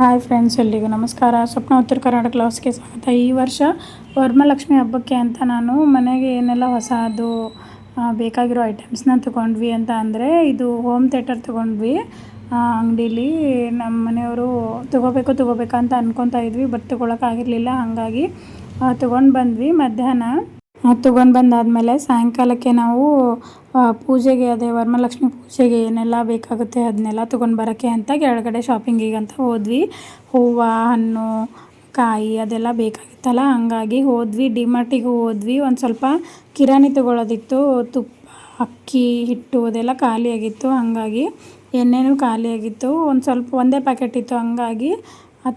Hi friends ಎಲ್ಲಿಗೂ ನಮಸ್ಕಾರ. ಸ್ವಪ್ನ ಉತ್ತರ ಕರ್ನಾಟಕ ಕ್ಲಾಸ್ಗೆ ಸ್ವಾಗತ. ಈ ವರ್ಷ ವರ್ಮಲಕ್ಷ್ಮಿ ಹಬ್ಬಕ್ಕೆ ಅಂತ ನಾನು ಮನೆಗೆ ಏನೆಲ್ಲ ಹೊಸದು ಬೇಕಾಗಿರೋ ಐಟಮ್ಸ್ನ ತೊಗೊಂಡ್ವಿ ಅಂತ ಅಂದರೆ ಇದು ಹೋಮ್ ಥಿಯೇಟರ್ ತೊಗೊಂಡ್ವಿ. ಅಂಗಡೀಲಿ ನಮ್ಮ ಮನೆಯವರು ತೊಗೋಬೇಕು ತೊಗೋಬೇಕು ಅಂತ ಅನ್ಕೊತಾ ಇದ್ವಿ, ಬಟ್ ತೊಗೊಳಕ್ಕಾಗಿರಲಿಲ್ಲ. ಹಾಗಾಗಿ ತೊಗೊಂಡು ಬಂದ್ವಿ ಮಧ್ಯಾಹ್ನ. ತೊಗೊಂಡು ಬಂದಾದಮೇಲೆ ಸಾಯಂಕಾಲಕ್ಕೆ ನಾವು ಪೂಜೆಗೆ, ಅದೇ ವರಮಹಾಲಕ್ಷ್ಮಿ ಪೂಜೆಗೆ ಏನೆಲ್ಲ ಬೇಕಾಗುತ್ತೆ ಅದನ್ನೆಲ್ಲ ತೊಗೊಂಡು ಬರೋಕ್ಕೆ ಅಂತ ಕೆಳಗಡೆ ಶಾಪಿಂಗಿಗೆ ಅಂತ ಹೋದ್ವಿ. ಹೂವು, ಹಣ್ಣು, ಕಾಯಿ ಅದೆಲ್ಲ ಬೇಕಾಗಿತ್ತಲ್ಲ, ಹಂಗಾಗಿ ಹೋದ್ವಿ. ಡಿಮಾರ್ಟಿಗೆ ಹೋದ್ವಿ. ಒಂದು ಸ್ವಲ್ಪ ಕಿರಾಣಿ ತೊಗೊಳೋದಿತ್ತು. ತುಪ್ಪ, ಅಕ್ಕಿ, ಹಿಟ್ಟು ಅದೆಲ್ಲ ಖಾಲಿಯಾಗಿತ್ತು. ಹಾಗಾಗಿ ಎಣ್ಣೆನೂ ಖಾಲಿಯಾಗಿತ್ತು. ಒಂದು ಸ್ವಲ್ಪ ಒಂದೇ ಪ್ಯಾಕೆಟ್ ಇತ್ತು. ಹಂಗಾಗಿ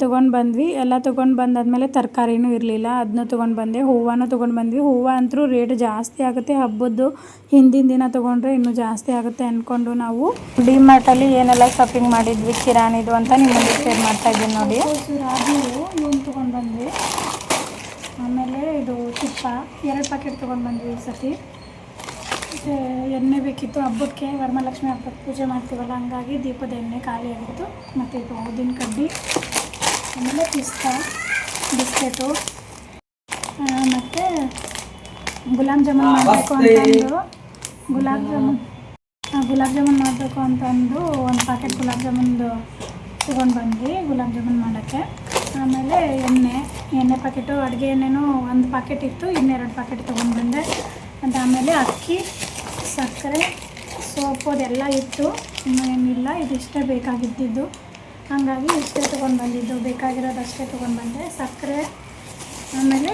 ತೊಗೊಂಡು ಬಂದ್ವಿ. ಎಲ್ಲ ತೊಗೊಂಡು ಬಂದಾದಮೇಲೆ ತರಕಾರಿನೂ ಇರಲಿಲ್ಲ. ಅದನ್ನೂ ತೊಗೊಂಡು ಬಂದೆ. ಹೂವನೂ ತೊಗೊಂಡು ಬಂದ್ವಿ. ಹೂವು ಅಂತೂ ರೇಟ್ ಜಾಸ್ತಿ ಆಗುತ್ತೆ. ಹಬ್ಬದ್ದು ಹಿಂದಿನ ದಿನ ತೊಗೊಂಡ್ರೆ ಇನ್ನೂ ಜಾಸ್ತಿ ಆಗುತ್ತೆ ಅಂದ್ಕೊಂಡು ನಾವು ಡಿಮಾರ್ಟಲ್ಲಿ ಏನೆಲ್ಲ ಶಾಪಿಂಗ್ ಮಾಡಿದ್ವಿ, ಕಿರಾಣಿದು ಅಂತ ನಿಮ್ಮ ಮುಂದೆ ಶೇರ್ ಮಾಡ್ತಾ ಇದ್ದೀನಿ ನೋಡಿ. ಇವನು ತೊಗೊಂಡು ಬಂದ್ವಿ. ಆಮೇಲೆ ಇದು ತುಪ್ಪ, ಎರಡು ಪ್ಯಾಕೆಟ್ ತೊಗೊಂಡು ಬಂದ್ವಿ ಈ ಸತಿ. ಮತ್ತು ಎಣ್ಣೆ ಬೇಕಿತ್ತು. ಹಬ್ಬಕ್ಕೆ ವರಮಹಾಲಕ್ಷ್ಮಿ ಹಬ್ಬಕ್ಕೆ ಪೂಜೆ ಮಾಡ್ತೀವಲ್ಲ, ಹಂಗಾಗಿ ದೀಪದ ಎಣ್ಣೆ ಖಾಲಿಯಾಗಿತ್ತು. ಮತ್ತು ಇದು ಊದಿನ ಕಡ್ಡಿ. ಪಿಸ್ತಾ ಬಿಸ್ಕೆಟು ಮತ್ತು ಗುಲಾಬ್ ಜಾಮೂನ್ ಮಾಡಬೇಕು ಅಂತಂದು ಗುಲಾಬ್ ಜಾಮೂನ್ ಗುಲಾಬ್ ಜಾಮೂನ್ ಮಾಡಬೇಕು ಅಂತಂದು ಒಂದು ಪ್ಯಾಕೆಟ್ ಗುಲಾಬ್ ಜಾಮೂನ್ದು ತೊಗೊಂಡು ಬಂದ್ವಿ ಗುಲಾಬ್ ಜಾಮೂನ್ ಮಾಡೋಕ್ಕೆ. ಆಮೇಲೆ ಎಣ್ಣೆ ಎಣ್ಣೆ ಪ್ಯಾಕೆಟು ಅಡುಗೆ ಎಣ್ಣೆನೂ ಒಂದು ಪ್ಯಾಕೆಟ್ ಇತ್ತು ಇನ್ನೆರಡು ಪ್ಯಾಕೆಟ್ ತೊಗೊಂಡು ಬಂದೆ. ಆಮೇಲೆ ಅಕ್ಕಿ ಸಕ್ಕರೆ ಸೋಪು ಅದೆಲ್ಲ ಇತ್ತು. ಇನ್ನೂ ಏನಿಲ್ಲ ಇದಿಷ್ಟೇ ಬೇಕಾಗಿದ್ದಿದ್ದು. ಹಾಗಾಗಿ ಇಷ್ಟೇ ತೊಗೊಂಡು ಬಂದಿದ್ದು. ಬೇಕಾಗಿರೋದು ಅಷ್ಟೇ ತೊಗೊಂಡು ಬಂದೆ. ಸಕ್ಕರೆ, ಆಮೇಲೆ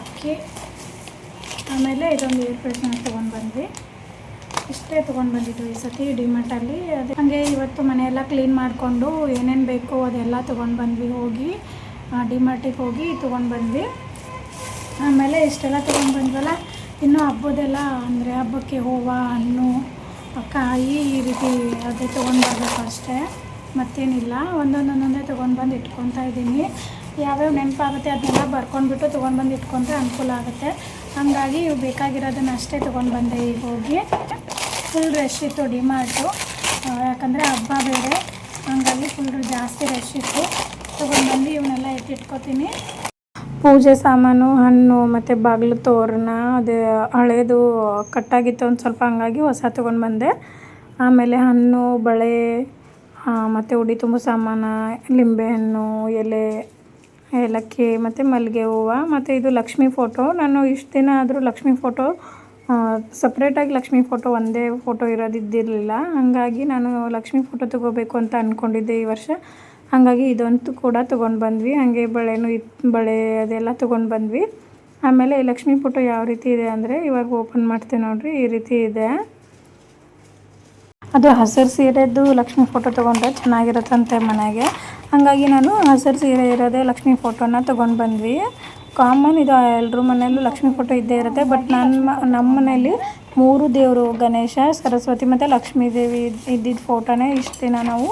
ಅಕ್ಕಿ, ಆಮೇಲೆ ಇದೊಂದು ಏರ್ ಫ್ರೆಶ್ನರ್ ತೊಗೊಂಡು ಬಂದ್ವಿ. ಇಷ್ಟೇ ತೊಗೊಂಡು ಬಂದಿದ್ದು ಈ ಸತಿ ಡಿಮಾರ್ಟಲ್ಲಿ ಅದೇ ಹಾಗೆ ಇವತ್ತು ಮನೆಯೆಲ್ಲ ಕ್ಲೀನ್ ಮಾಡಿಕೊಂಡು ಏನೇನು ಬೇಕೋ ಅದೆಲ್ಲ ತೊಗೊಂಡು ಬಂದ್ವಿ. ಹೋಗಿ ಡಿಮಾರ್ಟಿಗೆ ಹೋಗಿ ತೊಗೊಂಡು ಬಂದ್ವಿ. ಆಮೇಲೆ ಇಷ್ಟೆಲ್ಲ ತೊಗೊಂಡು ಬಂದ್ವಲ್ಲ, ಇನ್ನೂ ಹಬ್ಬದೆಲ್ಲ ಅಂದರೆ ಹಬ್ಬಕ್ಕೆ ಹೂವು, ಹಣ್ಣು ಕಾಯಿ ಈ ರೀತಿ ಅದೇ ತೊಗೊಂಡು ಬರಬೇಕು ಅಷ್ಟೇ. ಮತ್ತೇನಿಲ್ಲ ಒಂದೊಂದೊಂದೊಂದೇ ತೊಗೊಂಡು ಬಂದು ಇಟ್ಕೊತಾ ಇದ್ದೀನಿ. ಯಾವ್ಯಾವ ನೆನಪಾಗುತ್ತೆ ಅದನ್ನೆಲ್ಲ ಬರ್ಕೊಂಡ್ಬಿಟ್ಟು ತೊಗೊಂಡು ಬಂದು ಇಟ್ಕೊಂಡ್ರೆ ಅನುಕೂಲ ಆಗುತ್ತೆ. ಹಾಗಾಗಿ ಇವು ಬೇಕಾಗಿರೋದನ್ನ ಅಷ್ಟೇ ತೊಗೊಂಡು ಬಂದೆ ಈಗ ಹೋಗಿ. ಫುಲ್ ರಶ್ ಇತ್ತು ಡಿಮಾರ್ಟು. ಯಾಕಂದರೆ ಹಬ್ಬ ಬೇರೆ. ಹಾಗಾಗಿ ಫುಲ್ ಜಾಸ್ತಿ ರಶ್ ಇತ್ತು. ತೊಗೊಂಡು ಬಂದು ಇವನ್ನೆಲ್ಲ ಎತ್ತಿಟ್ಕೊತೀನಿ ಪೂಜೆ ಸಾಮಾನು, ಹಣ್ಣು, ಮತ್ತು ಬಾಗಿಲು ತೋರಣ, ಅದು ಹಳೇದು ಕಟ್ಟಾಗಿತ್ತು ಒಂದು ಸ್ವಲ್ಪ ಹಂಗಾಗಿ ಹೊಸ ತೊಗೊಂಡು ಬಂದೆ. ಆಮೇಲೆ ಹಣ್ಣು, ಬಳೆ ಮತ್ತು ಉಡಿ ತುಂಬೋ ಸಾಮಾನು ಲಿಂಬೆಹಣ್ಣು ಎಲೆ, ಏಲಕ್ಕಿ, ಮತ್ತು ಮಲ್ಲಿಗೆ ಹೂವು, ಮತ್ತು ಇದು ಲಕ್ಷ್ಮಿ ಫೋಟೋ ನಾನು ಇಷ್ಟು ದಿನ ಆದರೂ ಲಕ್ಷ್ಮಿ ಫೋಟೋ ಸಪ್ರೇಟಾಗಿ ಲಕ್ಷ್ಮಿ ಫೋಟೋ ಒಂದೇ ಫೋಟೋ ಇರೋದಿದ್ದಿರಲಿಲ್ಲ. ಹಾಗಾಗಿ ನಾನು ಲಕ್ಷ್ಮಿ ಫೋಟೋ ತೊಗೋಬೇಕು ಅಂತ ಅಂದ್ಕೊಂಡಿದ್ದೆ ಈ ವರ್ಷ. ಹಾಗಾಗಿ ಇದಂತೂ ಕೂಡ ತೊಗೊಂಡು ಬಂದ್ವಿ. ಹಾಗೆ ಬಳೆನೂ ಇತ್ತು ಬಳೆ ಅದೆಲ್ಲ ತೊಗೊಂಡು ಬಂದ್ವಿ. ಆಮೇಲೆ ಲಕ್ಷ್ಮಿ ಫೋಟೋ ಯಾವ ರೀತಿ ಇದೆ ಅಂದರೆ ಇವಾಗ ಓಪನ್ ಮಾಡ್ತೀನಿ ನೋಡಿರಿ, ಈ ರೀತಿ ಇದೆ. ಅದು ಹಸಿರು ಸೀರೆದು ಲಕ್ಷ್ಮಿ ಫೋಟೋ ತೊಗೊಂಡ್ರೆ ಚೆನ್ನಾಗಿರುತ್ತಂತೆ ಮನೆಗೆ. ಹಾಗಾಗಿ ನಾನು ಹಸಿರು ಸೀರೆ ಇರೋದೇ ಲಕ್ಷ್ಮಿ ಫೋಟೋನ ತೊಗೊಂಡು ಬಂದ್ವಿ. ಕಾಮನ್ ಇದು ಎಲ್ಲರೂ ಮನೆಯಲ್ಲೂ ಲಕ್ಷ್ಮಿ ಫೋಟೋ ಇದ್ದೇ ಇರುತ್ತೆ. ಬಟ್ ನನ್ನ ನಮ್ಮ ಮನೇಲಿ ಮೂರು ದೇವರು, ಗಣೇಶ, ಸರಸ್ವತಿ ಮತ್ತು ಲಕ್ಷ್ಮೀ ದೇವಿ ಇದ್ದಿದ್ದ ಫೋಟೋನೇ ಇಷ್ಟು ದಿನ ನಾವು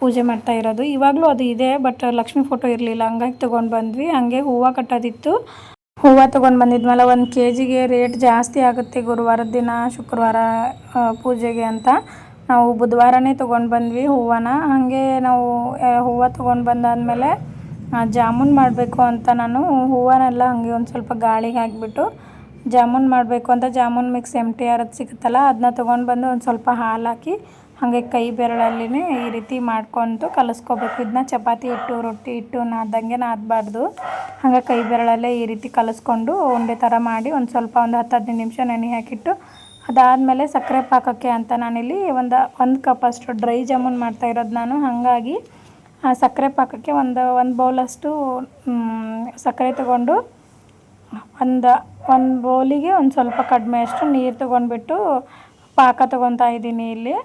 ಪೂಜೆ ಮಾಡ್ತಾ ಇರೋದು. ಇವಾಗಲೂ ಅದು ಇದೆ ಬಟ್ ಲಕ್ಷ್ಮಿ ಫೋಟೋ ಇರಲಿಲ್ಲ. ಹಂಗಾಗಿ ತೊಗೊಂಡು ಬಂದ್ವಿ. ಹಾಗೆ ಹೂವು ಕಟ್ಟೋದಿತ್ತು. ಹೂವು ತೊಗೊಂಡು ಬಂದಿದ್ಮೇಲೆ ಒಂದು ಕೆ ಜಿಗೆ ರೇಟ್ ಜಾಸ್ತಿ ಆಗುತ್ತೆ ಗುರುವಾರದ ದಿನ, ಶುಕ್ರವಾರ ಪೂಜೆಗೆ ಅಂತ. ನಾವು ಬುಧವಾರನೇ ತೊಗೊಂಡು ಬಂದ್ವಿ ಹೂವನ. ಹಾಗೆ ನಾವು ಹೂವು ತೊಗೊಂಡು ಬಂದಾದಮೇಲೆ ಜಾಮೂನ್ ಮಾಡಬೇಕು ಅಂತ ನಾನು ಹೂವನ್ನೆಲ್ಲ ಹಾಗೆ ಒಂದು ಸ್ವಲ್ಪ ಗಾಳಿಗೆ ಹಾಕಿಬಿಟ್ಟು ಜಾಮೂನ್ ಮಾಡಬೇಕು ಅಂತ. Jamun mix M T R ಅದು ಸಿಗುತ್ತಲ್ಲ ಅದನ್ನ ತೊಗೊಂಡು ಬಂದು ಒಂದು ಸ್ವಲ್ಪ ಹಾಲು ಹಾಕಿ ಹಾಗೆ ಕೈ ಬೆರಳಲ್ಲಿನೇ ಈ ರೀತಿ ಮಾಡ್ಕೊತು ಕಲಿಸ್ಕೋಬೇಕು. ಇದನ್ನ ಚಪಾತಿ ಹಿಟ್ಟು ರೊಟ್ಟಿ ಹಿಟ್ಟು ನಾದಂಗೆ ನಾದಬಾರ್ದು. ಹಾಗೆ ಕೈ ಬೆರಳಲ್ಲೇ ಈ ರೀತಿ ಕಲಿಸ್ಕೊಂಡು ಉಂಡೆ ಥರ ಮಾಡಿ ಒಂದು ಸ್ವಲ್ಪ ಒಂದು ಹತ್ತು ಹದಿನೈದು ನಿಮಿಷ ನೆನೆ ಹಾಕಿಟ್ಟು ಅದಾದಮೇಲೆ ಸಕ್ಕರೆ ಪಾಕಕ್ಕೆ ಅಂತ ನಾನಿಲ್ಲಿ ಒಂದು ಒಂದು ಕಪ್ ಅಷ್ಟು ಡ್ರೈ ಜಾಮೂನ್ ಮಾಡ್ತಾ ಇರೋದು ನಾನು. ಹಾಗಾಗಿ ಆ ಸಕ್ಕರೆ ಪಾಕಕ್ಕೆ ಒಂದು ಒಂದು ಬೌಲಷ್ಟು ಸಕ್ಕರೆ ತಗೊಂಡು ಒಂದು ಒಂದು ಬೌಲಿಗೆ ಒಂದು ಸ್ವಲ್ಪ ಕಡಿಮೆ ಅಷ್ಟು ನೀರು ತೊಗೊಂಡ್ಬಿಟ್ಟು ಪಾಕ ತೊಗೊತಾ ಇದ್ದೀನಿ ಇಲ್ಲಿ.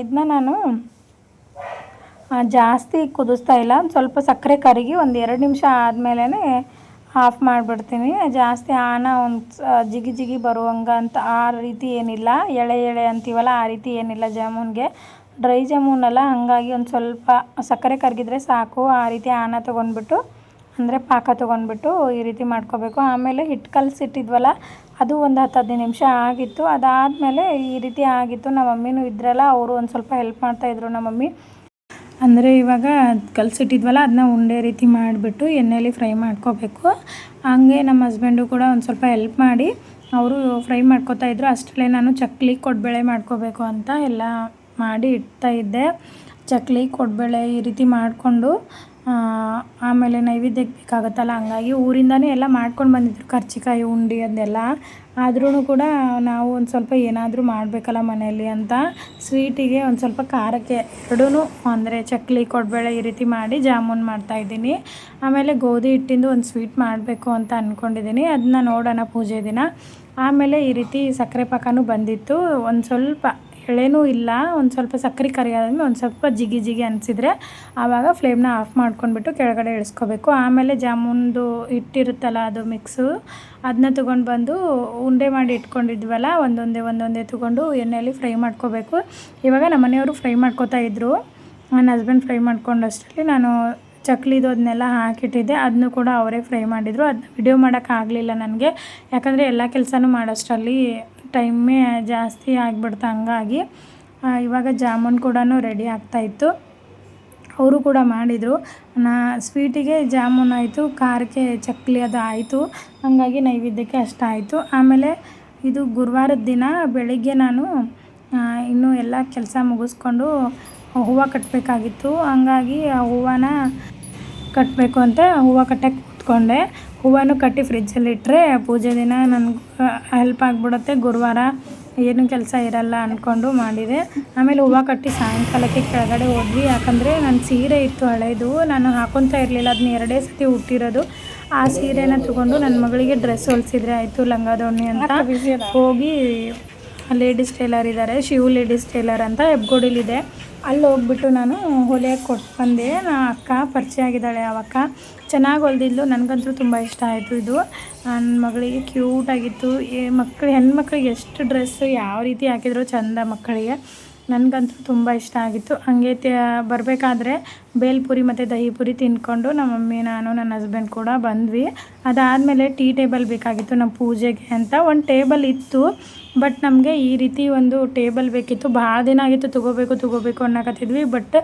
ಇದನ್ನ ನಾನು ಜಾಸ್ತಿ ಕುದಿಸ್ತಾ ಇಲ್ಲ. ಸ್ವಲ್ಪ ಸಕ್ಕರೆ ಕರಗಿ ಒಂದು ಎರಡು ನಿಮಿಷ ಆದಮೇಲೆ ಆಫ್ ಮಾಡಿಬಿಡ್ತೀನಿ. ಜಾಸ್ತಿ ಆನ ಒಂದು ಜಿಗಿ ಜಿಗಿ ಬರುವಂಗೆ ಅಂತ ಆ ರೀತಿ ಏನಿಲ್ಲ. ಎಳೆ ಎಳೆ ಅಂತೀವಲ್ಲ ಆ ರೀತಿ ಏನಿಲ್ಲ ಜಾಮೂನ್ಗೆ. ಡ್ರೈ ಜಾಮೂನಲ್ಲ ಹಾಗಾಗಿ ಒಂದು ಸ್ವಲ್ಪ ಸಕ್ಕರೆ ಕರಗಿದ್ರೆ ಸಾಕು. ಆ ರೀತಿ ಆನ ತೊಗೊಂಡ್ಬಿಟ್ಟು, ಅಂದರೆ ಪಾಕ ತೊಗೊಂಡ್ಬಿಟ್ಟು ಈ ರೀತಿ ಮಾಡ್ಕೋಬೇಕು. ಆಮೇಲೆ ಹಿಟ್ಟು ಕಲಸಿಟ್ಟಿದ್ವಲ್ಲ ಅದು ಒಂದು ಹತ್ತು ಹದಿನೈದು ನಿಮಿಷ ಆಗಿತ್ತು. ಅದಾದಮೇಲೆ ಈ ರೀತಿ ಆಗಿತ್ತು. ನಮ್ಮ ಮಮ್ಮಿನೂ ಇದ್ರಲ್ಲ, ಅವರು ಒಂದು ಸ್ವಲ್ಪ ಹೆಲ್ಪ್ ಮಾಡ್ತಾಯಿದ್ರು ನಮ್ಮ ಮಮ್ಮಿ ಅಂದರೆ ಇವಾಗ ಕಲಸಿಟ್ಟಿದ್ವಲ್ಲ ಅದನ್ನ ಉಂಡೆ ರೀತಿ ಮಾಡಿಬಿಟ್ಟು ಎಣ್ಣೆಯಲ್ಲಿ ಫ್ರೈ ಮಾಡ್ಕೋಬೇಕು. ಹಂಗೆ ನಮ್ಮ ಹಸ್ಬೆಂಡು ಕೂಡ ಒಂದು ಸ್ವಲ್ಪ ಹೆಲ್ಪ್ ಮಾಡಿ ಅವರು ಫ್ರೈ ಮಾಡ್ಕೋತಾ ಇದ್ರು. ಅಷ್ಟರಲ್ಲೇ ನಾನು ಚಕ್ಲಿ ಕೊಡಬೇಳೆ ಮಾಡ್ಕೋಬೇಕು ಅಂತ ಎಲ್ಲ ಮಾಡಿ ಇಡ್ತಾ ಇದ್ದೆ. ಚಕ್ಲಿ, ಕೊಡಬೇಳೆ ಈ ರೀತಿ ಮಾಡಿಕೊಂಡು ಆಮೇಲೆ ನೈವೇದ್ಯಕ್ಕೆ ಬೇಕಾಗುತ್ತಲ್ಲ, ಹಂಗಾಗಿ ಊರಿಂದನೇ ಎಲ್ಲ ಮಾಡ್ಕೊಂಡು ಬಂದಿದ್ರು. ಕರ್ಚಿಕಾಯಿ, ಉಂಡೆ ಅದೆಲ್ಲ. ಆದ್ರೂ ಕೂಡ ನಾವು ಒಂದು ಸ್ವಲ್ಪ ಏನಾದರೂ ಮಾಡಬೇಕಲ್ಲ ಮನೆಯಲ್ಲಿ ಅಂತ ಸ್ವೀಟಿಗೆ ಒಂದು ಸ್ವಲ್ಪ ಖಾರಕ್ಕೆ ಎರಡೂ ಅಂದರೆ ಚಕ್ಲಿ, ಕೊಡಬೇಳೆ ಈ ರೀತಿ ಮಾಡಿ ಜಾಮೂನ್ ಮಾಡ್ತಾಯಿದ್ದೀನಿ ಆಮೇಲೆ ಗೋಧಿ ಹಿಟ್ಟಿಂದು ಒಂದು ಸ್ವೀಟ್ ಮಾಡಬೇಕು ಅಂತ ಅಂದ್ಕೊಂಡಿದ್ದೀನಿ ಅದನ್ನ ನೋಡೋಣ ಪೂಜೆ ದಿನ. ಆಮೇಲೆ ಈ ರೀತಿ ಸಕ್ಕರೆ ಪಾಕನೂ ಬಂದಿತ್ತು. ಒಂದು ಸ್ವಲ್ಪ ಎಳೆನೂ ಇಲ್ಲ. ಒಂದು ಸ್ವಲ್ಪ ಸಕ್ಕರೆ ಕರಿ ಆದಮೇಲೆ ಒಂದು ಸ್ವಲ್ಪ ಜಿಗಿ ಜಿಗಿ ಅನಿಸಿದ್ರೆ ಆವಾಗ ಫ್ಲೇಮ್ನ ಆಫ್ ಮಾಡ್ಕೊಂಡ್ಬಿಟ್ಟು ಕೆಳಗಡೆ ಇಳಿಸ್ಕೋಬೇಕು ಆಮೇಲೆ ಜಾಮೂನ್ದು ಹಿಟ್ಟಿರುತ್ತಲ್ಲ ಅದು ಮಿಕ್ಸು ಅದನ್ನ ತೊಗೊಂಡು ಬಂದು ಉಂಡೆ ಮಾಡಿ ಇಟ್ಕೊಂಡಿದ್ವಲ್ಲ, ಒಂದೊಂದೇ ಒಂದೊಂದೇ ತೊಗೊಂಡು ಎಣ್ಣೆಯಲ್ಲಿ ಫ್ರೈ ಮಾಡ್ಕೋಬೇಕು. ಇವಾಗ ನಮ್ಮ ಮನೆಯವರು ಫ್ರೈ ಮಾಡ್ಕೋತಾ ಇದ್ದರು ನನ್ನ ಹಸ್ಬೆಂಡ್ ಫ್ರೈ ಮಾಡ್ಕೊಂಡಷ್ಟರಲ್ಲಿ ನಾನು ಚಕ್ಲಿದು ಅದನ್ನೆಲ್ಲ ಹಾಕಿಟ್ಟಿದ್ದೆ. ಅದನ್ನು ಕೂಡ ಅವರೇ ಫ್ರೈ ಮಾಡಿದರು. ಅದನ್ನ ವಿಡಿಯೋ ಮಾಡೋಕ್ಕಾಗಲಿಲ್ಲ ನನಗೆ. ಯಾಕಂದರೆ ಎಲ್ಲ ಕೆಲಸನೂ ಮಾಡೋಷ್ಟರಲ್ಲಿ ಟೈಮೇ ಜಾಸ್ತಿ ಆಗಿಬಿಡ್ತು ಹಂಗಾಗಿ ಇವಾಗ ಜಾಮೂನ್ ಕೂಡ ರೆಡಿ ಆಗ್ತಾಯಿತ್ತು ಅವರು ಕೂಡ ಮಾಡಿದರು. ನಾ, ಸ್ವೀಟಿಗೆ ಜಾಮೂನ್ ಆಯಿತು, ಖಾರಕ್ಕೆ ಚಕ್ಕಲಿ ಅದು ಆಯಿತು. ಹಾಗಾಗಿ ನೈವೇದ್ಯಕ್ಕೆ ಅಷ್ಟಾಯಿತು. ಆಮೇಲೆ ಇದು ಗುರುವಾರದ ದಿನ ಬೆಳಿಗ್ಗೆ ನಾನು ಇನ್ನೂ ಎಲ್ಲ ಕೆಲಸ ಮುಗಿಸ್ಕೊಂಡು ಹೂವು ಕಟ್ಟಬೇಕಾಗಿತ್ತು ಹಂಗಾಗಿ ಆ ಹೂವನ ಕಟ್ಟಬೇಕು ಅಂತ ಹೂವು ಕಟ್ಟಕ್ಕೆ ಕೂತ್ಕೊಂಡೆ ಹೂವನ್ನು ಕಟ್ಟಿ ಫ್ರಿಜ್ಜಲ್ಲಿ ಇಟ್ಟರೆ ಪೂಜೆ ದಿನ ನನಗೆ ಹೆಲ್ಪ್ ಆಗಿಬಿಡುತ್ತೆ. ಗುರುವಾರ ಏನು ಕೆಲಸ ಇರಲ್ಲ ಅಂದ್ಕೊಂಡು ಮಾಡಿದೆ. ಆಮೇಲೆ ಹೂವು ಕಟ್ಟಿ ಸಾಯಂಕಾಲಕ್ಕೆ ಕೆಳಗಡೆ ಹೋದ್ವಿ. ಯಾಕಂದರೆ ನನ್ನ ಸೀರೆ ಇತ್ತು ಹಳೆಯದು ನಾನು ಹಾಕೊತಾ ಇರಲಿಲ್ಲ. ಅದನ್ನ ಎರಡೇ ಸತಿ ಹುಟ್ಟಿರೋದು ಆ ಸೀರೆನ ತಗೊಂಡು ನನ್ನ ಮಗಳಿಗೆ ಡ್ರೆಸ್ ಹೊಲಿಸಿದ್ರೆ ಆಯಿತು ಲಂಗಾದೋಣಿ ಅಂತ. ಹೋಗಿ ಲೇಡೀಸ್ ಟೇಲರ್ ಇದ್ದಾರೆ ಶಿವ್ ಲೇಡೀಸ್ ಟೇಲರ್ ಅಂತ ಹೆಬ್ಗೋಡಿಲಿದೆ ಅಲ್ಲಿ ಹೋಗ್ಬಿಟ್ಟು ನಾನು ಹೊಲಿಯೋಕೆ ಕೊಟ್ಟು ಬಂದೆ. ನಾ ಅಕ್ಕ ಪರಿಚಯ ಆಗಿದ್ದಾಳೆ ಅವಕ್ಕ. ಚೆನ್ನಾಗಿ ಹೊಲ್ದಿದ್ಲು. ನನಗಂತೂ ತುಂಬ ಇಷ್ಟ ಆಯಿತು ಇದು. ನನ್ನ ಮಗಳಿಗೆ ಕ್ಯೂಟಾಗಿತ್ತು ಈ ಮಕ್ಳು, ಹೆಣ್ಮಕ್ಳಿಗೆ ಎಷ್ಟು ಡ್ರೆಸ್ಸು ಯಾವ ರೀತಿ ಹಾಕಿದ್ರು ಚಂದ ಮಕ್ಕಳಿಗೆ. ನನಗಂತೂ ತುಂಬ ಇಷ್ಟ ಆಗಿತ್ತು. ಹಾಗೆ ಬರಬೇಕಾದ್ರೆ ಬೇಲ್ಪುರಿ ಮತ್ತು ದಹಿ ಪುರಿ ತಿಂದ್ಕೊಂಡು ನಮ್ಮ ಮಮ್ಮಿ, ನಾನು, ನನ್ನ ಹಸ್ಬೆಂಡ್ ಕೂಡ ಬಂದ್ವಿ. ಅದಾದಮೇಲೆ ಟೀ ಟೇಬಲ್ ಬೇಕಾಗಿತ್ತು ನಮ್ಮ ಪೂಜೆಗೆ ಅಂತ. ಒಂದು ಟೇಬಲ್ ಇತ್ತು, ಬಟ್ ನಮಗೆ ಈ ರೀತಿ ಒಂದು ಟೇಬಲ್ ಬೇಕಿತ್ತು. ಭಾಳ ದಿನ ಆಗಿತ್ತು, ತೊಗೋಬೇಕು ತೊಗೋಬೇಕು ಅನ್ನಕತ್ತಿದ್ವಿ. ಬಟ್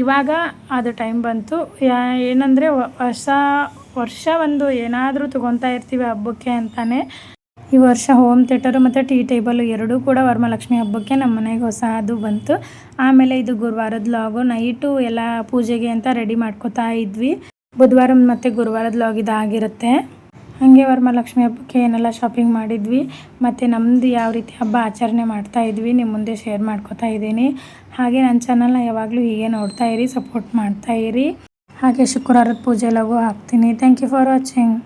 ಇವಾಗ ಅದು ಟೈಮ್ ಬಂತು. ಏನಂದರೆ, ಹೊಸ ವರ್ಷ ಒಂದು ಏನಾದರೂ ತೊಗೊತಾ ಇರ್ತೀವಿ ಹಬ್ಬಕ್ಕೆ ಅಂತಲೇ ಈ ವರ್ಷ ಹೋಮ್ ಥಿಯೇಟರು ಮತ್ತು ಟೀ ಟೇಬಲು ಎರಡೂ ಕೂಡ ವರಮಹಾಲಕ್ಷ್ಮಿ ಹಬ್ಬಕ್ಕೆ ನಮ್ಮ ಮನೆಗೆ ಹೊಸ ಅದು ಬಂತು. ಆಮೇಲೆ ಇದು ಗುರುವಾರದ ಲಾಗು. ನೈಟು ಎಲ್ಲ ಪೂಜೆಗೆ ಅಂತ ರೆಡಿ ಮಾಡ್ಕೋತಾ ಇದ್ವಿ. ಬುಧವಾರ ಮತ್ತು ಗುರುವಾರದ ಲಾಗ್ ಇದಾಗಿರುತ್ತೆ. ಹಾಗೆ ವರಮಹಾಲಕ್ಷ್ಮಿ ಹಬ್ಬಕ್ಕೆ ಏನೆಲ್ಲ ಶಾಪಿಂಗ್ ಮಾಡಿದ್ವಿ. ಮತ್ತು ನಮ್ಮದು ಯಾವ ರೀತಿ ಹಬ್ಬ ಆಚರಣೆ ಮಾಡ್ತಾ ಇದ್ವಿ ನಿಮ್ಮ ಮುಂದೆ ಶೇರ್ ಮಾಡ್ಕೋತಾ ಇದ್ದೀನಿ. ಹಾಗೆ ನನ್ನ ಚಾನಲ್ನ ಯಾವಾಗಲೂ ಹೀಗೆ ನೋಡ್ತಾ ಇರಿ ಸಪೋರ್ಟ್ ಮಾಡ್ತಾ ಇರಿ. ಹಾಗೆ ಶುಕ್ರವಾರದ ಪೂಜೆ ಲಗು ಹಾಕ್ತೀನಿ. Thank you for watching